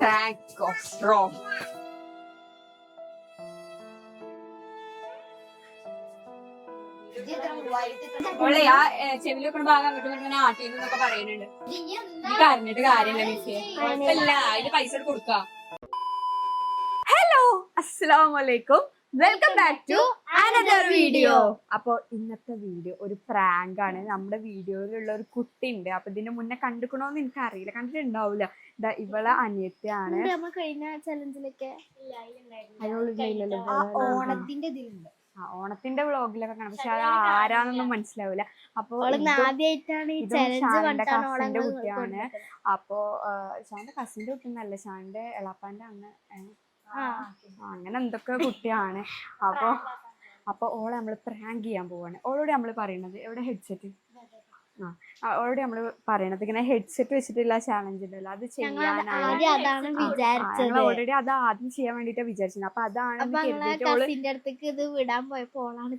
Track of strong. അവളെ ആ ചെവിലൊക്കെ ഭാഗം അങ്ങോട്ടും ഇങ്ങോട്ടും ഇങ്ങനെ പറയുന്നുണ്ട്. നീ കരഞ്ഞിട്ട് കാര്യമില്ല മിസ്സിയെ കുഴപ്പമില്ല. അതിന് പൈസ കൊടുക്ക. ഹലോ അസ്സലാമു അലൈക്കും. Welcome back to another video അപ്പൊ ഇന്നത്തെ വീഡിയോ ഒരു പ്രാങ്ക് ആണ്. നമ്മുടെ വീഡിയോയിലുള്ള ഒരു കുട്ടി ഉണ്ട് അപ്പൊ ഇതിന്റെ മുന്നേ കണ്ടിക്കണോന്ന് എനിക്ക് അറിയില്ല കണ്ടിട്ടുണ്ടാവില്ല ഇതാ ഇവളെ അനിയത്തിയാണ്. നമ്മൾ കഴിഞ്ഞ ചലഞ്ചിലൊക്കെ ഓണത്തിന്റെ ഇതിലുണ്ട്. ഓണത്തിന്റെ വ്ളോഗിലൊക്കെ കാണാം. പക്ഷെ അത് ആരാന്നൊന്നും മനസ്സിലാവില്ല അപ്പൊ ആദ്യമായിട്ടാണ് ഷാന്റെ കസിന്റെ കുട്ടിയാണ്. അപ്പൊ ഷാന്റെ കസിന്റെ കുട്ടിന്നല്ല ഷാന്റെ എളാപ്പാന്റെ അങ്ങ് അങ്ങനെ എന്തൊക്കെ കുട്ടിയാണ്. അപ്പൊ അപ്പൊ ഓളെ നമ്മൾ പ്രാങ്ക് ചെയ്യാൻ പോവാണ്. ഓളോട് നമ്മൾ പറയണത് എവിടെ ഹെഡ്സെറ്റ് ആ ഓളോട് നമ്മൾ പറയണത് ഇങ്ങനെ ഹെഡ്സെറ്റ് വെച്ചിട്ടുള്ള ചാലഞ്ച് ഉണ്ടല്ലോ അത് ചെയ്യാനാണ് ഓൾറെഡി അത് ആദ്യം ചെയ്യാൻ വേണ്ടിട്ട് വിചാരിച്ചത്. അപ്പൊ അതാണ് അടുത്തേക്ക് ഇത് വിടാൻ പോയപ്പോ ഓളാണ്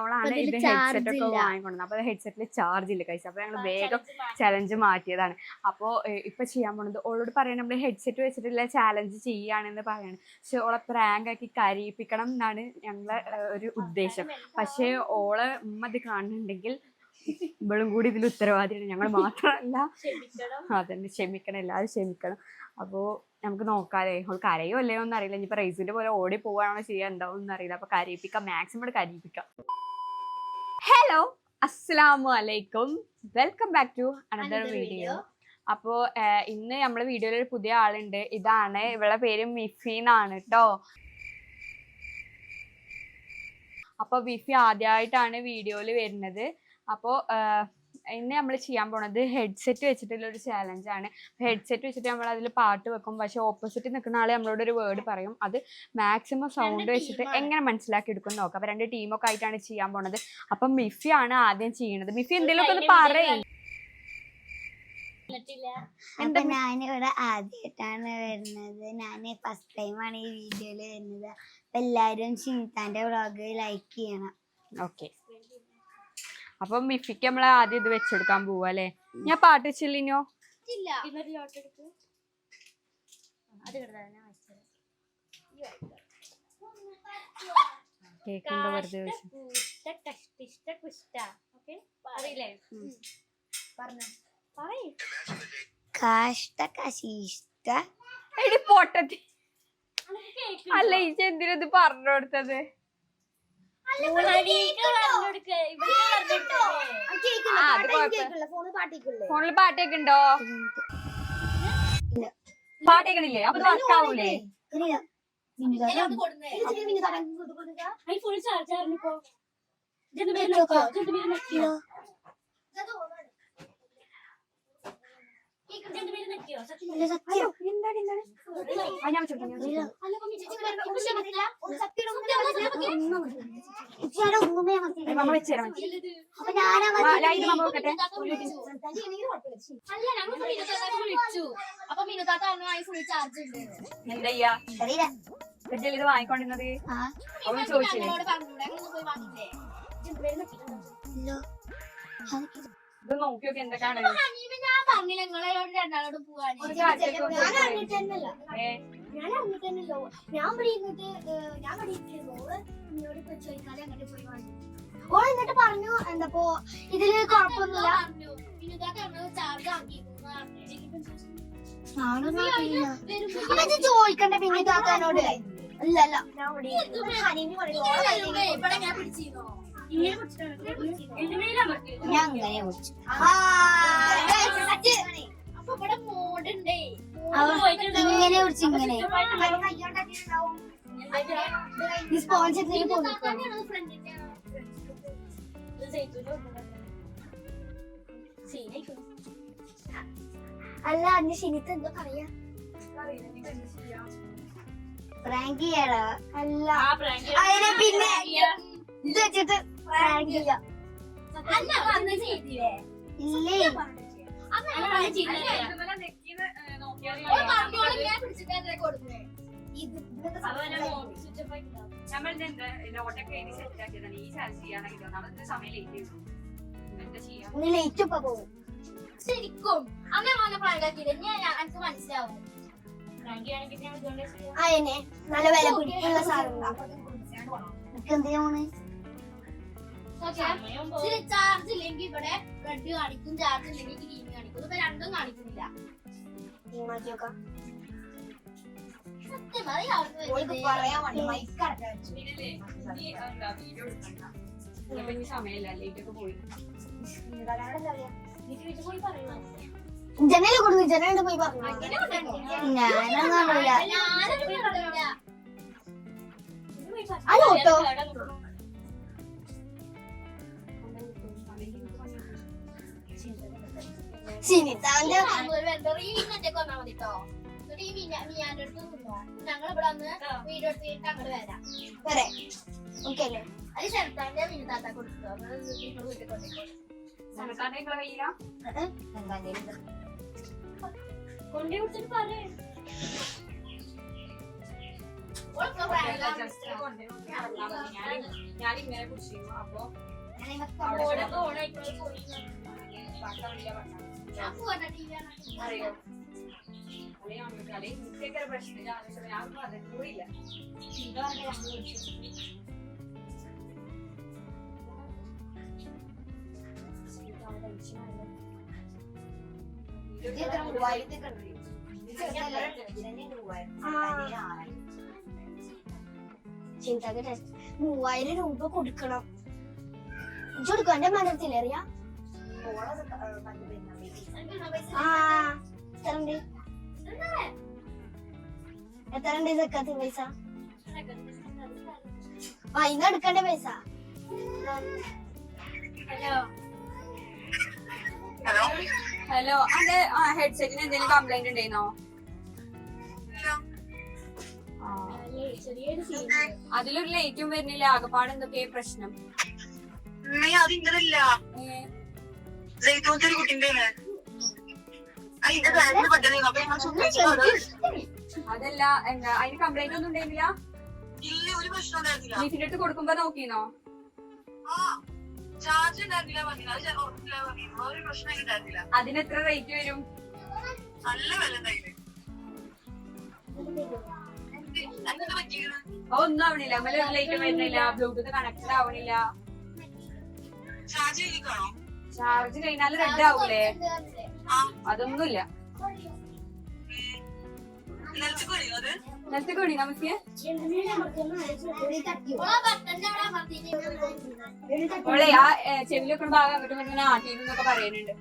ഓളാണ് ഇത് ഹെഡ്സെറ്റ് ഒക്കെ. വാങ്ങിക്കൊണ്ടത് അപ്പൊ ഹെഡ്സെറ്റിൽ ചാർജ് ഇല്ല കഴിച്ചു അപ്പൊ ഞങ്ങൾ വേഗം ചലഞ്ച് മാറ്റിയതാണ്. അപ്പോ ഇപ്പൊ ചെയ്യാൻ പോണത് ഓളോട് പറയാൻ നമ്മൾ ഹെഡ്സെറ്റ് വെച്ചിട്ടുള്ള ചാലഞ്ച് ചെയ്യാണെന്ന് പറയാണ്. പക്ഷെ ഓളെ പ്രാങ്ക് ആക്കി കരയിപ്പിക്കണം എന്നാണ് ഞങ്ങളെ ഒരു ഉദ്ദേശം. പക്ഷേ ഓളെ ഉമ്മ ഇത് കാണുന്നുണ്ടെങ്കിൽ ഇവളും കൂടി ഇതിൽ ഉത്തരവാദിയാണ്. ഞങ്ങൾ മാത്രമല്ല. അതന്നെ ക്ഷമിക്കണം. എല്ലാവരും ക്ഷമിക്കണം. അപ്പോൾ നമുക്ക് നോക്കാല്ലേ ഓൾ കരയോ അല്ലയോ ഒന്നും അറിയില്ല. ഇനിയിപ്പോ റൈസിന്റെ പോലെ ഓടി പോവാണോ ചെയ്യാൻ എന്താവും എന്ന് അറിയില്ല. അപ്പൊ കരയിപ്പിക്കാം. മാക്സിമം കരയിപ്പിക്കാം. ഹലോ അസ്സലാമു അലൈക്കും. Welcome back to another video അപ്പോൾ അപ്പോ ഇന്ന് നമ്മളെ വീഡിയോയിൽ ഒരു പുതിയ ആളുണ്ട്. ഇതാണ്. ഇവളെ പേര് മിഫി എന്നാണ് കേട്ടോ അപ്പൊ വിഫി ആദ്യമായിട്ടാണ് വീഡിയോയിൽ വരുന്നത്. അപ്പോ ഏഹ്, ഇന്ന് നമ്മൾ ചെയ്യാൻ പോണത് ഹെഡ്സെറ്റ് വെച്ചിട്ടുള്ള ഒരു ചാലഞ്ച് ആണ് ഹെഡ്സെറ്റ് വെച്ചിട്ട് നമ്മൾ അതിൽ പാട്ട് വെക്കും. പക്ഷെ ഓപ്പോസിറ്റ് നിൽക്കുന്ന ആളെ നമ്മളോട് ഒരു വേർഡ് പറയും. അത് മാക്സിമം സൗണ്ട് വെച്ചിട്ട് എങ്ങനെ മനസ്സിലാക്കി എടുക്കും നോക്കാം. അപ്പൊ രണ്ട് ടീമൊക്കെ ആയിട്ടാണ് ചെയ്യാൻ പോണത്. അപ്പൊ മിഫി ആണ് ആദ്യം ചെയ്യണത്. മിഫി എന്തെങ്കിലുമൊക്കെ ഒന്ന് പറയും. അപ്പൊ ഞാനിവിടെ ആദ്യമായിട്ടാണ് വരുന്നത്. ഞാൻ ഫസ്റ്റ് ടൈമാണ് ഈ വീഡിയോയിൽ വരുന്നത്. അപ്പൊ എല്ലാരും ഷിൻതാന്റെ വ്ളോഗ് ലൈക്ക് ചെയ്യണം. ഓക്കെ അപ്പൊ മിഫിക്ക് നമ്മൾ ആദ്യം ഇത് വെച്ചെടുക്കാൻ പോവാ അല്ലേ? ഞാൻ പാട്ട് വെച്ചില്ലിനോ? കേക്കുണ്ടോ വെറുതെ വെച്ച് കാഷ്ട കശിഷ്ട. എടി പൊട്ടത്തി. അല്ല ഈ എന്തിനത് പറഞ്ഞു കൊടുത്തത്. ഫോണിൽ പാട്ടൊക്കെ ഉണ്ടോ പാട്ടേക്കണില്ലേ? അപ്പൊ ഇത് വർക്കാവൂലേ ഫുൾ ചാർജ് ആയിരുന്നു ഇപ്പൊ. മമ്മ വെച്ചുതരാം അപ്പൊ ഞാനാ ലൈറ്റ് മമ്മ വെക്കട്ടെ അപ്പൊ മിനുത്താത്ത ഫുൾ ചാർജ് ഉണ്ട് എന്താ ചെയ്യാ അറിയില്ല ഇതിൽ ഇത് വാങ്ങിക്കൊണ്ടിരുന്നത് ആ അവൾ ചോദിച്ചില്ലേ ഇത് നോക്കി നോക്കി എന്തൊക്കെയാണ് ഞാൻ പറഞ്ഞില്ല നിങ്ങളോട് രണ്ടാളോട് ഞാൻ ഞാൻ ഞാൻ ഞാൻ എന്നോട് പോയി ചോദിക്കാതെ അങ്ങോട്ട് പോയി വാങ്ങി ഓൾ എന്നിട്ട് പറഞ്ഞു എന്താപ്പോ ഇതിൽ കുഴപ്പമൊന്നുമില്ല. ഞാനൊന്നും ചോദിക്കണ്ടേ പിന്നെ താത്താനോട് അല്ലല്ലോ ഹനീമി പറഞ്ഞു, ഞാൻ അങ്ങനെ ഇങ്ങനെ കുറിച്ച് ഇങ്ങനെ. അല്ല അന്ന് ശനിത്ത് എന്താ പറയാ. പ്രാങ്ക് ചെയ്യടാ. അല്ല. അതിനെ പിന്നെ ഇത് വെച്ചിട്ട് നമ്മൾ നോട്ടൊക്കെ എഴുതി സെറ്റ് ആക്കിയതാണ്. ഈ ചാൻസ് ചെയ്യാനായിട്ട് ഒന്നാമത്തെ സമയം ലേറ്റ് ചെയ്തു എന്താ ചെയ്യാ? ഇനി ലേറ്റ് പോകും. ശരിക്കും. അമ്മ വന്ന പ്രാങ്കാക്കിയില്ല ഞാൻ എനിക്ക് മനസ്സിലാവും. അതിനെ നല്ല വില പിടിപ്പുള്ള സാധനം എന്ത് ചെയ്യണേ ചാർജ് ഇല്ലെങ്കിൽ ഇവിടെ റെഡ് കാണിക്കും ചാർജ് ഇല്ലെങ്കിൽ ഗ്രീൻ കാണിക്കും. ഇപ്പൊ രണ്ടും കാണിക്കുന്നില്ല. സത്യം അത് അവിടുന്ന് സമയമില്ല ലേറ്റൊക്കെ പോയി. ജനൽ കൊടുത്തു ജനലിന്റെ പോയി പറഞ്ഞു ഞാനൊന്നും അറിയില്ല അത് ഓട്ടോ. സിനിതാന്റെ ഞങ്ങളിവിടെ വന്ന് വീഡിയോ എടുത്തിട്ട് അങ്ങോട്ട് വരാം. വരെ. ഓക്കെ അല്ലേ? അത് ചെറുത്താന്റെ വിനുതാത്ത കൊടുത്തു. വീട്ടിൽ കയ്യിലാ? കൊണ്ടേ കൊടുത്തിട്ട് പറയേ. ഞാൻ ഇങ്ങനെ കുടിച്ചിരുന്നു അപ്പൊ അറിയോ. കളി. ഞാൻ പറഞ്ഞിട്ടില്ല മൂവായിരം രൂപ കൊടുക്കണം. ഇജ്ജ് കൊടുക്കും എന്റെ എത്രണ്ട് എത്രണ്ട് സക്കാത്ത് പൈസ ഇന്ന് എടുക്കണ്ട പൈസ ഹലോ ഹലോ അതെ ഹെഡ്സെറ്റിന് എന്തെങ്കിലും കംപ്ലൈന്റ് ഉണ്ടായിരുന്നോ. അതിലൊരു ലൈറ്റും വരുന്നില്ല ആകപ്പാട് എന്തൊക്കെ പ്രശ്നം. അത് ഒരു കുട്ടിന്റെ അതല്ല എന്താ അതിന് കംപ്ലൈന്റ് ഒന്നും ഉണ്ടായിരുന്നില്ല? ഇല്ല ഒരു പ്രശ്നം ഉണ്ടായിരുന്നില്ല. വീട്ടിന്റെ അടുത്ത് കൊടുക്കുമ്പോ നോക്കിനോ ആ ചാർജ് ഉണ്ടായിരുന്നില്ല ഒരു പ്രശ്നം ഉണ്ടായിരുന്നില്ല. അതിന് എത്ര റേറ്റ് വരും? നല്ല വില ഒന്നും ആവണില്ല. നമ്മൾ ലൈറ്റ് വരുന്നില്ല. ബ്ലൂടൂത്ത് കണക്റ്റഡ് ആവണില്ല. ചാർജ് കഴിഞ്ഞാൽ റെഡ് ആവൂലേ? അതൊന്നുമില്ല. നിലത്തേക്ക് നമുക്ക് ഓളെ ആ ചെവിലൊക്കെ ഭാഗം അങ്ങോട്ടും ഇങ്ങനെ ആട്ടിന്നൊക്കെ പറയുന്നുണ്ട്.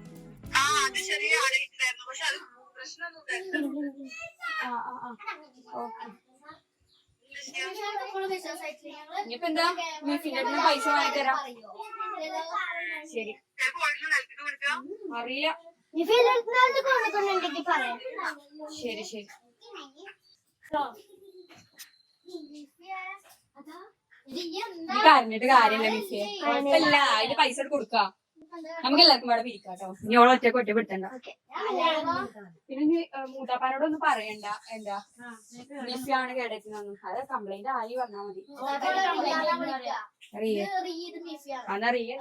ഇനിയിപ്പോ എന്താ? അടുത്ത് പൈസ വാങ്ങിത്തരാം. ശരി. അറിയില്ല. ശരി ശരി. കരഞ്ഞിട്ട് കാര്യമില്ല മിസ്സിയെ. കുഴപ്പമില്ല. അതിന്റെ പൈസ കൊടുക്ക. നമുക്ക് എല്ലാവർക്കും ഇവിടെ പിരിക്കാട്ടോ ഇനി ഓളെ ഒറ്റ ഒറ്റപ്പെടുത്തണ്ട പിന്നെ ഇനി മൂത്താപ്പാനോടൊന്നും പറയണ്ട. എന്താ? മിസ്സിയാണ് കേടറ്റുന്നൊന്നും അത് കംപ്ലൈന്റ് ആയി പറഞ്ഞാ മതി. അറിയേ അതറിയേ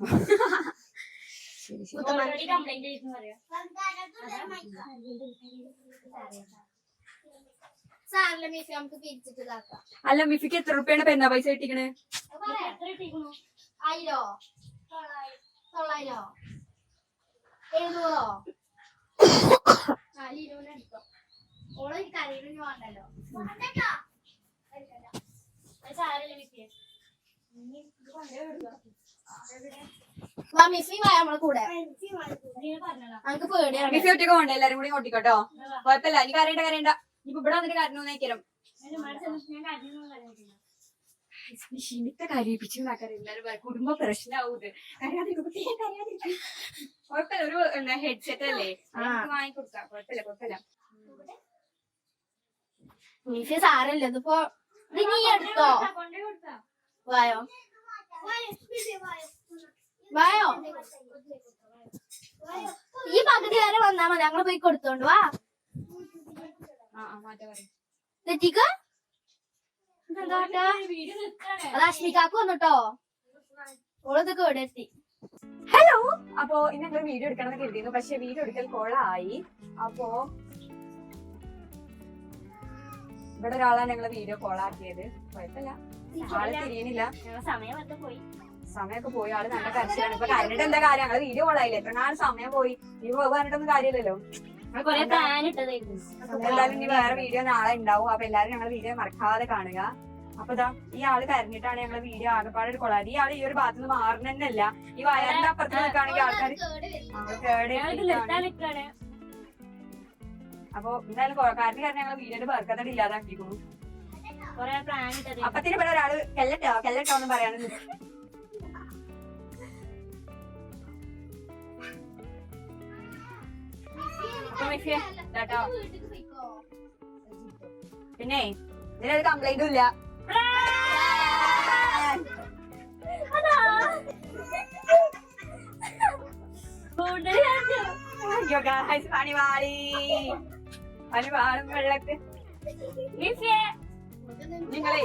അല്ല മിഫിക്ക് എത്ര റുപ്യാണ് പെന്നാ പൈസ കിട്ടിക്കണേ? ആയിരോ? തൊള്ളായിരോ. എഴുന്നൂറോ? നാല് ഇരുപത് അടിക്കോ. ഓളെ കരയിലും വേണ്ടല്ലോ. സാരല്ലേ മിസ്സിയെ ഒറ്റയ്ക്ക് പോകണ്ട എല്ലാരും കൂടി ഓട്ടിക്കോട്ടോ. കൊഴപ്പല്ല എനിക്ക് അറിയണ്ട കരയണ്ട ഇപ്പൊ ഇവിടെ വന്നിട്ട് കരഞ്ഞു നേരം ക്ഷീണിത്തെ കരയിപ്പിച്ചു കുടുംബ കുഴപ്പമില്ല ഒരു എന്താ ഹെഡ്സെറ്റ് അല്ലേ? വാങ്ങിക്കൊടുക്കാം. കുഴപ്പമില്ല കുഴപ്പമില്ല. സാരല്ല ഇതിപ്പോ ഇത് നീ എടുത്തോ? വായോ? വായോ? ഈ പകുതി വരെ വന്നാ മതി. ഞങ്ങൾ പോയി കൊടുത്തോണ്ട് വാ. തെറ്റിക്ക? അത് അശ്മിക്കാക്ക് വന്നിട്ടോ? ഓളിത് കേടെത്തി ഹലോ അപ്പോ ഇന്ന് ഞങ്ങൾ വീഡിയോ എടുക്കണം എന്ന് കരുതിയിരുന്നു. പക്ഷെ വീഡിയോ എടുക്കൽ കോളായി. അപ്പോ ഇവിടെ ഒരാളാണ് ഞങ്ങളെ വീഡിയോ കോളാക്കിയത്. കുഴപ്പമില്ല. ആൾ തിരിയണില്ല. സമയം പോയി. സമയമൊക്കെ പോയി. ആൾ നല്ല കരച്ചിലാണ്. ഇപ്പൊ കരഞ്ഞിട്ട് എന്താ കാര്യം? ഞങ്ങളെ വീഡിയോ കോൾ ആയില്ലേ? എത്ര നാളെ സമയം പോയി. ഈ പറഞ്ഞിട്ടൊന്നും കാര്യമില്ലല്ലോ. എന്തായാലും ഇനി വേറെ വീഡിയോ നാളെ ഉണ്ടാവും. അപ്പൊ എല്ലാരും ഞങ്ങളെ വീഡിയോ മറക്കാതെ കാണുക. അപ്പൊ ഇതാ ഈ ആൾ കരഞ്ഞിട്ടാണ് ഞങ്ങളെ വീഡിയോ ആകെപ്പാട് കൊള്ളാതെ ഈ ആൾ ഈ ഒരു ഭാഗത്ത് നിന്ന് മാറുന്നല്ല ഈ വയറിന്റെ അപ്പുറത്ത് നിൽക്കുകയാണെങ്കിൽ ആൾക്കാർ നിൽക്കാണ്. അപ്പൊ എന്തായാലും കാരണം കാരണം ഞങ്ങളെ ബർക്കത്തടി ഇല്ലാതാക്കിക്കുന്നു അപ്പത്തിന് ഇവിടെ ഒരാൾ കെല്ലട്ടോ കെല്ലട്ടോ എന്ന് പറയാനും അപ്പൊ മിസ്സിയെ, ഇതാട്ടോ. പിന്നെ? ഇതിനൊരു കംപ്ലൈന്റും ഇല്ല. അയ്യോ ഗായ്സ് പണി പാളി പണി പാളും വെള്ളക്ക് നിങ്ങളെ.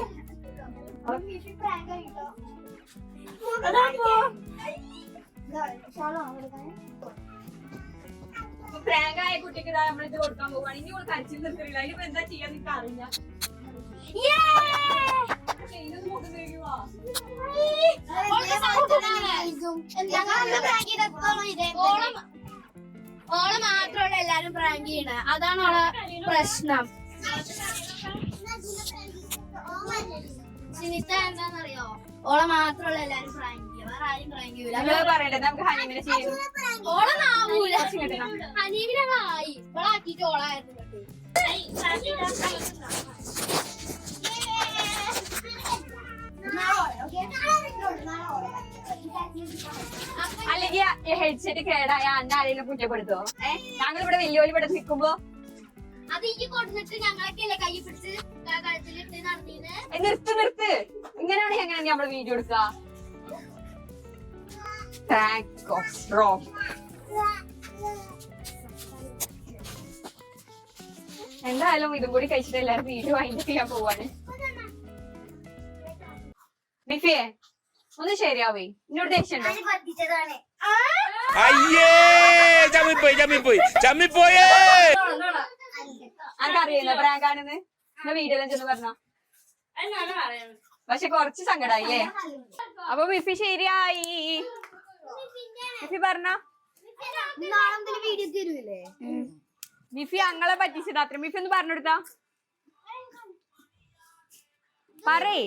പ്രാങ്ക് ആയ കുട്ടിക്ക് കൊടുക്കാൻ ഇനി എന്താ എല്ലാരും പ്രാങ്ക് ചെയ്യണേ. അതാണ് ഓളെ പ്രശ്നം. സുനിത ഓളെ മാത്രമല്ല എല്ലാരും പ്രാങ്ക് ചെയ്യുക വേറെ ആരും പ്രാങ്ക് ചെയ്യൂല. നിങ്ങൾ പറയണ്ടേ നമുക്ക് ഹനീമിനെ ചെയ്യും. ഓളെ നാവൂല. കുറച്ച് കിട്ടണം. ഹനീബിനായി ഇവളാക്കിട്ട് ഓളായിരുന്നു അല്ലെങ്കിൽ ഹെഡ്സെറ്റ് കേടായ അന്ന ആരെങ്കിലും കുറ്റപ്പെടുത്തോ? ഏഹ് ഞങ്ങൾ ഇവിടെ വെല്ലുവിളി ഇവിടെ നിൽക്കുമ്പോ അത് ഈ കൊടുത്തിട്ട് ഞങ്ങളൊക്കെ അല്ലേ കൈ പിടിച്ച് കഴുത്തിലിട്ട് നിർത്ത് നിർത്ത്. ഇങ്ങനെയാണ് എങ്ങനെ നമ്മൾ വീഡിയോ എടുക്കുക of. എന്തായാലും ഇതും കൂടി കഴിച്ചിട്ട് എല്ലാരും വീഡിയോ വൈൻഡ് ചെയ്യാൻ പോവാണ്. ബിഫിയെ ഒന്ന് ശരിയാവേ. എന്നോട് ദേഷ്യണ്ടോ? പറ്റിച്ചതാണ്? അയ്യേ ചമ്മിപ്പോയി ചമ്മിപ്പോയി. ചമ്മിപ്പോയേ. എനിക്കറിയില്ല പ്രാങ്കാണെന്ന് എന്നാ വീഡിയോ ചെന്ന് പറഞ്ഞ. പക്ഷെ കൊറച്ച് സങ്കടായില്ലേ അപ്പൊ ബിഫി ശരിയായി. ബിഫി പറഞ്ഞ. ബിഫി അങ്ങളെ പറ്റിച്ചിട്ട് അത്ര ബിഫി ഒന്ന് പറഞ്ഞെടുത്താ പറയേ.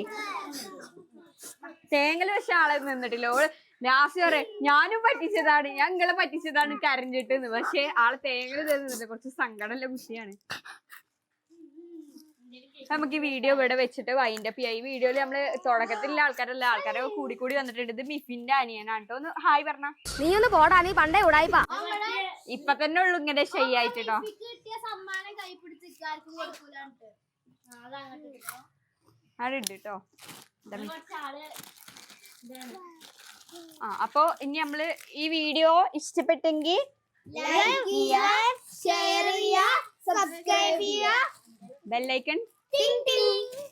തേങ്ങൽ പക്ഷെ ആളെ നിന്നിട്ടില്ല. ഓൾ പറയാ ഞാനും പറ്റിച്ചതാണ് ഞാൻ ഇങ്ങളെ പറ്റിച്ചതാണ് കരഞ്ഞിട്ട് പക്ഷെ ആൾ തേങ്ങ തരുന്നില്ല കുറച്ച് സങ്കടമുള്ള കുട്ടിയാണ് നമുക്ക് ഈ വീഡിയോ ഇവിടെ വെച്ചിട്ട് വൈൻഡ് അപ്പ് ചെയ്യാം. ഈ വീഡിയോയിൽ നമ്മൾ തുടക്കത്തിലുള്ള ആൾക്കാരല്ല ആൾക്കാരെ കൂടി കൂടി വന്നിട്ടുണ്ട്. ഇത് മിഫിന്റെ അനിയനാണ് കേട്ടോ. ഒന്ന് ഹായ് പറഞ്ഞ. നീ ഒന്ന് പോടാ നീ പണ്ടേ ഉടായിപ്പാ. ഇപ്പൊ തന്നെ ഉള്ളു ഇങ്ങനെ ഷൈ ആയിട്ടോ കിട്ടോ. അവിടെ ഉണ്ട് കേട്ടോ കുറച്ചാൾ ആ അപ്പോ ഇനി നമ്മൾ ഈ വീഡിയോ ഇഷ്ടപ്പെട്ടെങ്കിൽ ലൈക്ക് ചെയ്യുക ഷെയർ ചെയ്യുക സബ്സ്ക്രൈബ് ചെയ്യുക. ബെല്ലൈക്കൺ ടിങ് ടിങ്